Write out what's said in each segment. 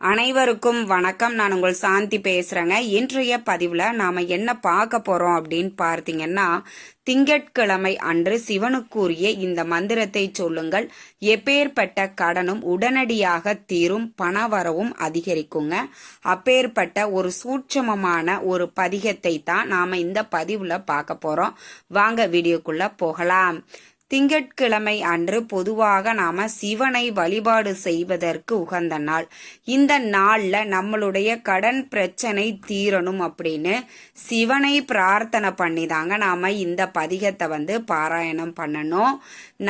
அனைவருக்கும் வணக்கம். நான் உங்கள் சாந்தி பேசுறேங்க. இன்றைய பதிவுல நாம என்ன பார்க்க போறோம் அப்படின்னு பார்த்தீங்கன்னா திங்கட்கிழமை அன்று சிவனுக்குரிய இந்த மந்திரத்தை சொல்லுங்கள். எப்பேற்பட்ட கடனும் உடனடியாக தீரும் பணவரவும் அதிகரிக்குங்க. அப்பேற்பட்ட ஒரு சூட்சமமான ஒரு பதிகத்தை தான் நாம இந்த பதிவுல பார்க்க போறோம். வாங்க வீடியோக்குள்ள போகலாம். திங்கட்கிழமை அன்று பொதுவாக நாம சிவனை வழிபாடு செய்வதற்கு உகந்த நாள். இந்த நாள்ல நம்மளுடைய கடன் பிரச்சனை தீரணும் அப்படின்னு சிவனை பிரார்த்தனை பண்ணி தாங்க நாம இந்த பதிகத்தை வந்து பாராயணம் பண்ணணும்.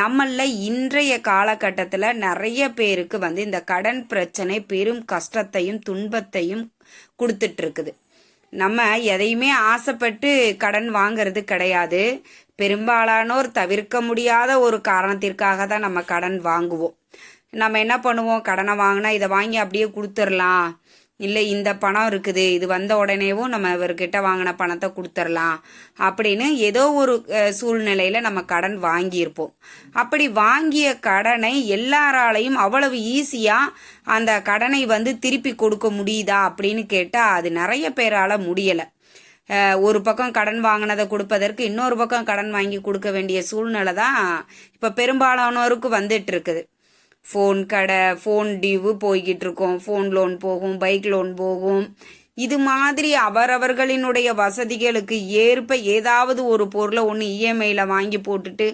நம்மள இன்றைய காலகட்டத்துல நிறைய பேருக்கு வந்து இந்த கடன் பிரச்சனை பெரும் கஷ்டத்தையும் துன்பத்தையும் கொடுத்துட்டு இருக்குது. நம்ம எதையுமே ஆசைப்பட்டு கடன் வாங்குறது கிடையாது. பெரும்பாலானோர் தவிர்க்க முடியாத ஒரு காரணத்திற்காக தான் நம்ம கடன் வாங்குவோம். நம்ம என்ன பண்ணுவோம்? கடனை வாங்கினா இதை வாங்கி அப்படியே கொடுத்துடலாம். இல்லை இந்த பணம் இருக்குது. இது வந்த உடனேவும் நம்ம இவர்கிட்ட வாங்கின பணத்தை கொடுத்துடலாம். அப்படின்னு ஏதோ ஒரு சூழ்நிலையில் சூழ்நிலையில நம்ம கடன் வாங்கியிருப்போம். அப்படி வாங்கிய கடனை எல்லாராலையும் அவ்வளவு ஈஸியா அந்த கடனை வந்து திருப்பி கொடுக்க முடியுதா அப்படின்னு கேட்டா அது நிறைய பேரால முடியலை. ஒரு பக்கம் கடன் வாங்கினதை கொடுப்பதற்கு இன்னொரு பக்கம் கடன் வாங்கி கொடுக்க வேண்டிய சூழ்நிலை தான் இப்போ பெரும்பாலானோருக்கு வந்துட்டு இருக்குது. ஃபோன் கடை ஃபோன் டியூவு போய்கிட்டு இருக்கோம். ஃபோன் லோன் போகும் பைக் லோன் போகும். இது மாதிரி அவரவர்களினுடைய வசதிகளுக்கு ஏற்ப ஏதாவது ஒரு பொருளை ஒன்று இஎம்ஐயில் வாங்கி போட்டுட்டு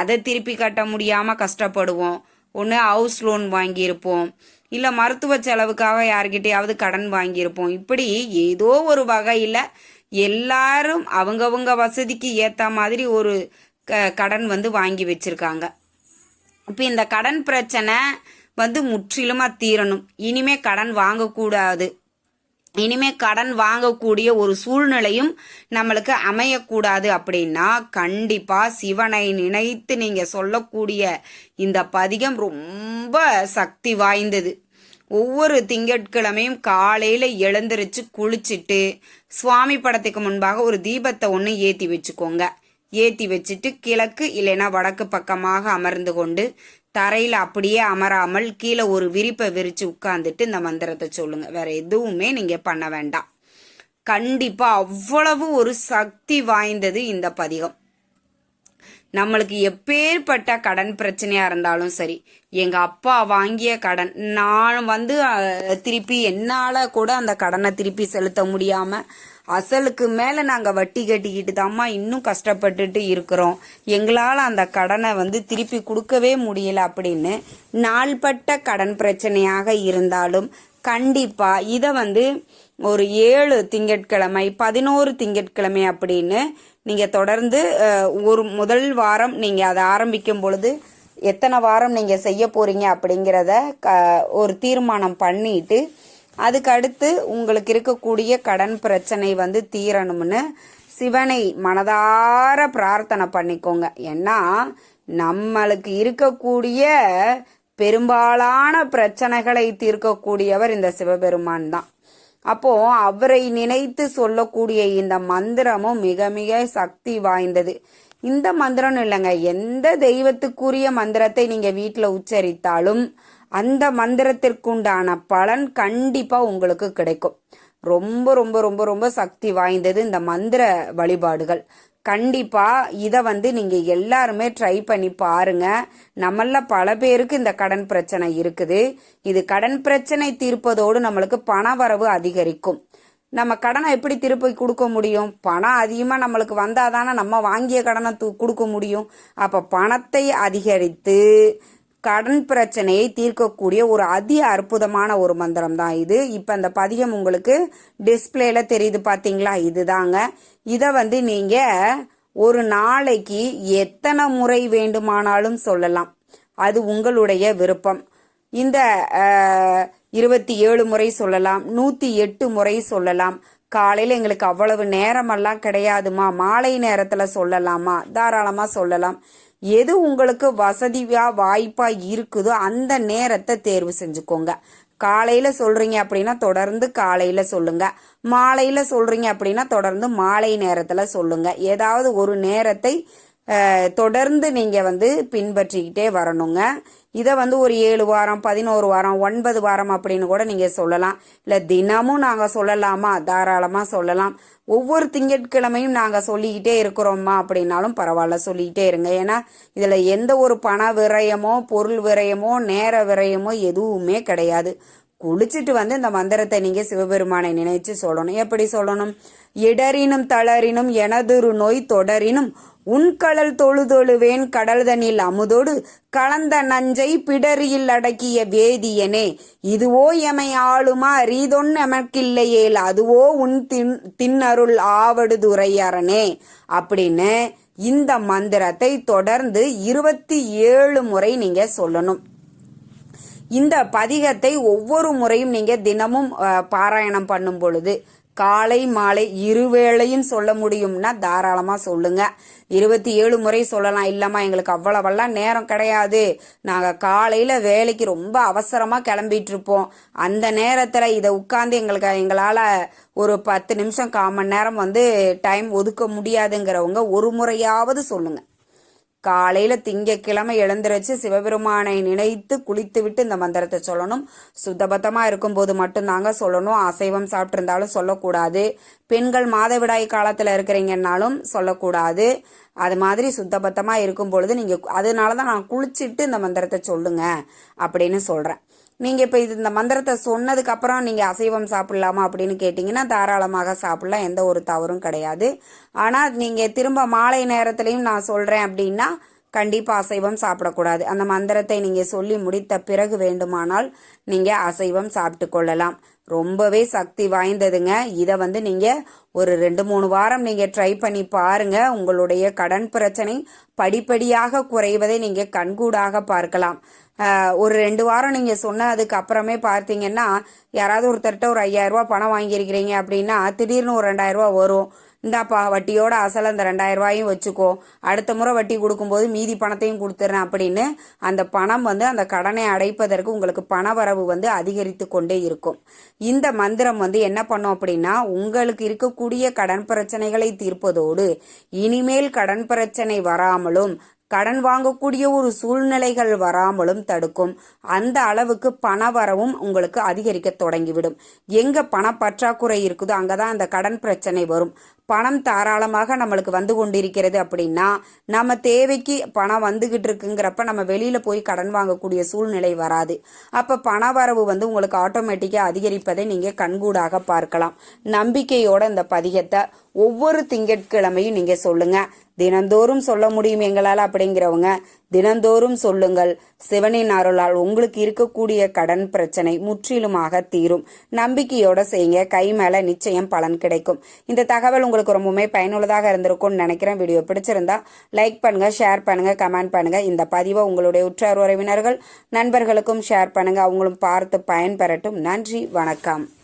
அதை திருப்பி கட்ட முடியாமல் கஷ்டப்படுவோம். ஒன்று ஹவுஸ் லோன் வாங்கியிருப்போம். இல்லை மருத்துவ செலவுக்காக யார்கிட்டயாவது கடன் வாங்கியிருப்போம். இப்படி ஏதோ ஒரு வகையில் எல்லாரும் அவங்கவுங்க வசதிக்கு ஏற்ற மாதிரி ஒரு க கடன் வந்து வாங்கி வச்சிருக்காங்க. இப்போ இந்த கடன் பிரச்சனை வந்து முற்றிலுமா தீரணும். இனிமே கடன் வாங்கக்கூடாது. இனிமே கடன் வாங்கக்கூடிய ஒரு சூழ்நிலையும் நம்மளுக்கு அமையக்கூடாது அப்படின்னா கண்டிப்பா சிவனை நினைத்து நீங்க சொல்லக்கூடிய இந்த பதிகம் ரொம்ப சக்தி வாய்ந்தது. ஒவ்வொரு திங்கட்கிழமையும் காலையில எழுந்திருச்சு குளிச்சுட்டு சுவாமி படத்துக்கு முன்பாக ஒரு தீபத்தை ஒன்று ஏத்தி வச்சுக்கோங்க. ஏத்தி வச்சுட்டு கிழக்கு இல்லைன்னா வடக்கு பக்கமாக அமர்ந்து கொண்டு தரையில அப்படியே அமராமல் கீழே ஒரு விரிப்பை விரிச்சு உட்காந்துட்டு இந்த மந்திரத்தை சொல்லுங்க. வேற எதுவுமே நீங்க பண்ண வேண்டாம். கண்டிப்பா அவ்வளவு ஒரு சக்தி வாய்ந்தது இந்த பதிகம். நம்மளுக்கு எப்பேற்பட்ட கடன் பிரச்சனையா இருந்தாலும் சரி எங்க அப்பா வாங்கிய கடன் நான் வந்து திருப்பி என்னால கூட அந்த கடனை திருப்பி செலுத்த முடியாம அசலுக்கு மேல நாங்க வட்டி கட்டிக்கிட்டு தாம்மா இன்னும் கஷ்டப்பட்டுட்டு இருக்கிறோம். எங்களால அந்த கடனை வந்து திருப்பி கொடுக்கவே முடியல அப்படின்னு நாள்பட்ட கடன் பிரச்சனையாக இருந்தாலும் கண்டிப்பா இதை வந்து ஒரு ஏழு திங்கட்கிழமை பதினோரு திங்கட்கிழமை அப்படின்னு நீங்கள் தொடர்ந்து ஒரு முதல் வாரம் நீங்கள் அதை ஆரம்பிக்கும் பொழுது எத்தனை வாரம் நீங்கள் செய்ய போகிறீங்க அப்படிங்கிறத க ஒரு தீர்மானம் பண்ணிட்டு அதுக்கு அடுத்து உங்களுக்கு இருக்கக்கூடிய கடன் பிரச்சனை வந்து தீரணும்னு சிவனை மனதார பிரார்த்தனை பண்ணிக்கோங்க. ஏன்னா நம்மளுக்கு இருக்கக்கூடிய பெரும்பாலான பிரச்சனைகளை தீர்க்கக்கூடியவர் இந்த சிவபெருமான் தான். அப்போ அவரை நினைத்து சொல்லக்கூடிய இந்த மந்திரமும் மிக மிக சக்தி வாய்ந்தது. இந்த மந்திரம் இல்லைங்க எந்த தெய்வத்துக்குரிய மந்திரத்தை நீங்க வீட்டில் உச்சரித்தாலும் அந்த மந்திரத்திற்குண்டான பலன் கண்டிப்பா உங்களுக்கு கிடைக்கும். ரொம்ப ரொம்ப ரொம்ப ரொம்ப சக்தி வாய்ந்தது இந்த மந்திர வழிபாடுகள். கண்டிப்பாக இதை வந்து நீங்கள் எல்லாருமே ட்ரை பண்ணி பாருங்க. நம்மள பல பேருக்கு இந்த கடன் பிரச்சனை இருக்குது. இது கடன் பிரச்சனை தீர்ப்பதோடு நம்மளுக்கு பண வரவு அதிகரிக்கும். நம்ம கடனை எப்படி திருப்பி கொடுக்க முடியும்? பணம் அதிகமாக நம்மளுக்கு வந்தால் தானே நம்ம வாங்கிய கடனை கொடுக்க முடியும். அப்போ பணத்தை அதிகரித்து கடன் பிரச்சனையை தீர்க்கக்கூடிய ஒரு அதி அற்புதமான ஒரு மந்திரம் தான் இது. இப்போ அந்த பதிகம் உங்களுக்கு டிஸ்பிளேல தெரியுது பார்த்தீங்களா இதுதாங்க. இதை வந்து நீங்கள் ஒரு நாளைக்கு எத்தனை முறை வேண்டுமானாலும் சொல்லலாம். அது உங்களுடைய விருப்பம். இந்த இருபத்தி ஏழு முறை சொல்லலாம். நூற்றி எட்டு முறை சொல்லலாம். காலையில் எங்களுக்கு அவ்வளவு நேரமெல்லாம் கிடையாதுமா. மாலை நேரத்தில் சொல்லலாமா? தாராளமாக சொல்லலாம். எது உங்களுக்கு வசதியா வாய்ப்பா இருக்குதோ அந்த நேரத்தை தேர்வு செஞ்சுக்கோங்க. காலையில சொல்றீங்க அப்படின்னா தொடர்ந்து காலையில சொல்லுங்க. மாலையில சொல்றீங்க அப்படின்னா தொடர்ந்து மாலை நேரத்துல சொல்லுங்க. ஏதாவது ஒரு நேரத்தை தொடர்ந்து நீங்கள் வந்து பின்பற்றிக்கிட்டே வரணுங்க. இதை வந்து ஒரு ஏழு வாரம் பதினோரு வாரம் ஒன்பது வாரம் அப்படின்னு கூட நீங்கள் சொல்லலாம். இல்லை தினமும் நாங்கள் சொல்லலாமா? தாராளமாக சொல்லலாம். ஒவ்வொரு திங்கட்கிழமையும் நாங்கள் சொல்லிக்கிட்டே இருக்கிறோமா அப்படின்னாலும் பரவாயில்ல சொல்லிக்கிட்டே இருங்க. ஏன்னா இதில் எந்த ஒரு பண விரயமோ பொருள் விரயமோ நேர விரயமோ எதுவுமே கிடையாது. குளிச்சுட்டு வந்து இந்த மந்திரத்தை நீங்க சிவபெருமானை நினைச்சு சொல்லணும். எப்படி சொல்லணும்? இடரினும் தளரினும் எனதொரு நோய் தொடரினும் உன்கடல் தொழுதொழுவேன் கடல்தனில் அமுதோடு கலந்த நஞ்சை பிடரியில் அடக்கிய வேதியனே இதுவோ எமை ஆளுமா? ரீதொன் எமக்கில்லையேல் அதுவோ உன் தின் தின்னருள் ஆவடுதுரையரனே அப்படின்னு இந்த மந்திரத்தை தொடர்ந்து இருபத்தி ஏழு முறை நீங்க சொல்லணும். இந்த பதிகத்தை ஒவ்வொரு முறையும் நீங்க தினமும் பாராயணம் பண்ணும் பொழுது காலை மாலை இருவேளையும் சொல்ல முடியும்னா தாராளமா சொல்லுங்க. இருபத்தி ஏழு முறை சொல்லலாம். இல்லம்மா எங்களுக்கு அவ்வளவெல்லாம் நேரம் கிடையாது. நாங்க காலையில வேலைக்கு ரொம்ப அவசரமா கிளம்பிட்டு இருப்போம் அந்த நேரத்துல இதை உட்கார்ந்து எங்களுக்கு எங்களால ஒரு பத்து நிமிஷம் கால் மணி நேரம் வந்து டைம் ஒதுக்க முடியாதுங்கிறவங்க ஒரு முறையாவது சொல்லுங்க. காலையில திங்கக்கிழமை எழுந்திரச்சு சிவபெருமானை நினைத்து குளித்துவிட்டு இந்த மந்திரத்தை சொல்லணும். சுத்தபத்தமா இருக்கும்போது மட்டும்தாங்க சொல்லணும். அசைவம் சாப்பிட்டிருந்தாலும் சொல்லக்கூடாது. பெண்கள் மாதவிடாய் காலத்துல இருக்கிறீங்கன்னாலும் சொல்லக்கூடாது. அது மாதிரி சுத்தபத்தமா இருக்கும் பொழுது நீங்க அதனாலதான் நான் குளிச்சிட்டு இந்த மந்திரத்தை சொல்லுங்க அப்படின்னு சொல்றேன். நீங்கள் இப்போ இது இந்த மந்திரத்தை சொன்னதுக்கு அப்புறம் அசைவம் சாப்பிடலாமா அப்படின்னு கேட்டிங்கன்னா தாராளமாக சாப்பிடலாம். எந்த ஒரு தவறும் கிடையாது. ஆனால் நீங்கள் திரும்ப மாலை நேரத்துலையும் நான் சொல்கிறேன் அப்படின்னா கண்டிப்பாக அசைவம் சாப்பிடக்கூடாது. அந்த மந்திரத்தை நீங்கள் சொல்லி முடித்த பிறகு வேண்டுமானால் நீங்கள் அசைவம் சாப்பிட்டு கொள்ளலாம். ரொம்பவே சக்தி வாய்ந்ததுங்க. இதை வந்து நீங்கள் ஒரு ரெண்டு மூணு வாரம் நீங்கள் ட்ரை பண்ணி பாருங்க. உங்களுடைய கடன் பிரச்சனை படிப்படியாக குறைவதை நீங்கள் கண்கூடாக பார்க்கலாம். ஒரு ரெண்டு வாரம் நீங்கள் சொன்னதுக்கு அப்புறமே பார்த்தீங்கன்னா யாராவது ஒருத்தர்கிட்ட ஒரு ஐயாயிரரூபா பணம் வாங்கியிருக்கிறீங்க அப்படின்னா திடீர்னு ஒரு ரெண்டாயிரரூபா வரும். இந்தாப்பா வட்டியோட அசல் அந்த ரெண்டாயிரரூபாயும் வச்சுக்கோ. அடுத்த முறை வட்டி கொடுக்கும்போது மீதி பணத்தையும் கொடுத்துட்றேன் அப்படின்னு அந்த பணம் வந்து அந்த கடனை அடைப்பதற்கு உங்களுக்கு பண வரவு வந்து அதிகரித்து கொண்டே இருக்கும். இந்த மந்திரம் வந்து என்ன பண்ணும் அப்படின்னா உங்களுக்கு இருக்கக்கூடிய கடன் பிரச்சனைகளை தீர்ப்பதோடு இனிமேல் கடன் பிரச்சனை வராமலும் கடன் வாங்கக்கூடிய ஒரு சூழ்நிலைகள் வராமலும் தடுக்கும். அந்த அளவுக்கு பண வரவும் உங்களுக்கு அதிகரிக்க தொடங்கிவிடும். எங்க பண பற்றாக்குறை இருக்குதோ அங்கதான் அந்த கடன் பிரச்சனை வரும். பணம் தாராளமாக நம்மளுக்கு வந்து கொண்டிருக்கிறது அப்படின்னா நம்ம தேவைக்கு பணம் வந்துகிட்டு இருக்குங்கிறப்ப நம்ம வெளியில போய் கடன் வாங்கக்கூடிய சூழ்நிலை வராது. அப்ப பண வரவு வந்து உங்களுக்கு ஆட்டோமேட்டிக்காக அதிகரிப்பதை நீங்க கண்கூடாக பார்க்கலாம். நம்பிக்கையோட இந்த பதிகத்தை ஒவ்வொரு திங்கட்கிழமையும் நீங்க சொல்லுங்க. தினந்தோறும் சொல்ல முடியும் எங்களால் அப்படிங்கிறவங்க தினந்தோறும் சொல்லுங்கள். சிவனின் அருளால் உங்களுக்கு இருக்கக்கூடிய கடன் பிரச்சனை முற்றிலுமாக தீரும். நம்பிக்கையோட செய்யுங்க. கை மேல நிச்சயம் பலன் கிடைக்கும். இந்த தகவல் உங்களுக்கு ரொம்பவுமே பயனுள்ளதாக இருந்திருக்கும்னு நினைக்கிறேன். வீடியோ பிடிச்சிருந்தா லைக் பண்ணுங்க ஷேர் பண்ணுங்க கமெண்ட் பண்ணுங்க. இந்த பதிவை உங்களுடைய உற்றார் உறவினர்கள் நண்பர்களுக்கும் ஷேர் பண்ணுங்க. அவங்களும் பார்த்து பயன்பெறட்டும். நன்றி வணக்கம்.